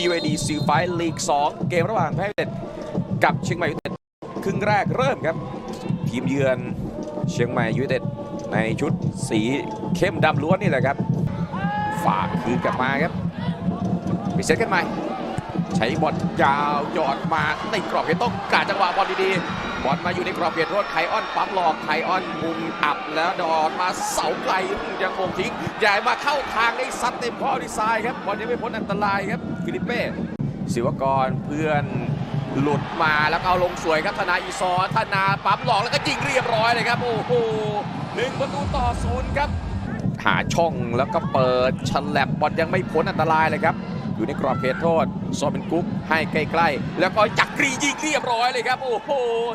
BYD ซีไฟลีก 2 เกมระหว่างแพ้ยูไนเต็ดกับเชียงใหม่ยูเต็ดครึ่งแรกเริ่มครับ ทีมเยือนเชียงใหม่ยูเต็ดในชุดสีเข้มดำล้วนนี่แหละครับ ฝากคืนกลับมาครับไปเซตกันใหม่ ใช้บอลยาวหยอดมาในกรอบเขตต้องกาจังหวะบอลดีๆบอลมาอยู่ในกรอบเขตโทษไคออนปั๊มหลอกไคออนมุมอับแล้วดอดมาเสาไกลยังคงทิ้งใหญ่มาเข้าทางได้ซัดเต็มข้อดีไซน์ครับบอลยังไม่พ้นอันตรายครับฟิลิปเป้ศิวกรเพื่อนหลุดมาแล้วก็เอาลงสวยครับธนาอีซอธนาปั๊มหลอกแล้วก็ยิงเรียบร้อยเลยครับโอ้โหหนึ่งประตูต่อศูนย์ครับหาช่องแล้วก็เปิดฉลับบอลยังไม่พ้นอันตรายเลยครับ อยู่ในกรอบเขตโทษซอเป็นกุ๊กให้ใกล้ๆ แล้วก็จักรียิงเรียบร้อยเลยครับ โอ้โห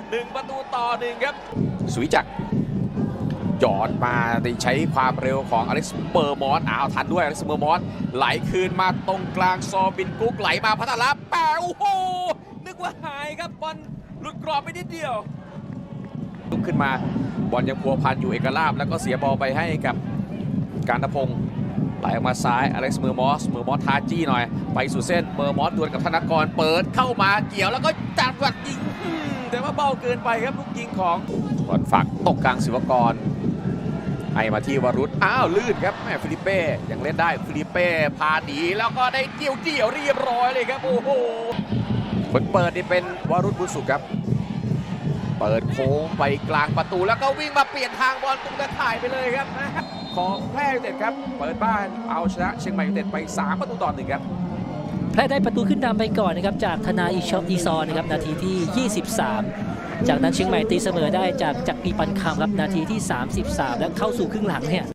หนึ่งประตูต่อหนึ่งครับ สุวิจักรหยอดมาได้ใช้ความเร็วของอเล็กซ์เปอร์มอสอ้าวทันด้วยอเล็กซ์เปอร์มอสไหลคืนมาตรงกลางซอบินกุ๊กไหลมาพัฒนาแปะโอ้โหนึกว่าหายครับบอลหลุดกรอบไปนิดเดียวลุกขึ้นมาบอลยังพัวพันอยู่เอกลาบแล้วก็เสียบอลไปให้กับการณพงศ์ ไหลออกมาซ้ายอเล็กซ์เมอร์มอสเมอร์มอสทาจี้หน่อย ไปสู่เส้นเมอร์มอสดวลกับธนกรเปิดเข้ามาเกี่ยวแล้วก็จัดวัดยิงแต่ว่าเบาเกินไปครับลูกยิงของบอลฝักตกกลางศิวกรให้มาที่วรุษอ้าวลื่นครับแม่ฟิลิปเป้ยังเล่นได้ฟิลิปเป้พาหนีแล้วก็ได้เกี่ยวเกี่ยวเรียบร้อยเลยครับโอ้โหคนเปิดนี่เป็นวรุษบุญสุขครับ เปิดโค้งไปกลางประตูแล้วก็วิ่งมาเปลี่ยนทางบอลตรงตะข่ายไปเลยครับ ของแพร่ยูเต็ดครับ เปิดบ้านเอาชนะเชียงใหม่ยูเต็ดไป 3 ประตูต่อหนึ่งครับแพร่ได้ประตูขึ้นนำไปก่อนนะครับจากธนาอีชออีซอนะครับนาทีที่ 23 จากนั้นเชียงใหม่ตีเสมอได้จากจากปีปันคำครับนาทีที่ 33 แล้วเข้าสู่ครึ่งหลังเนี่ย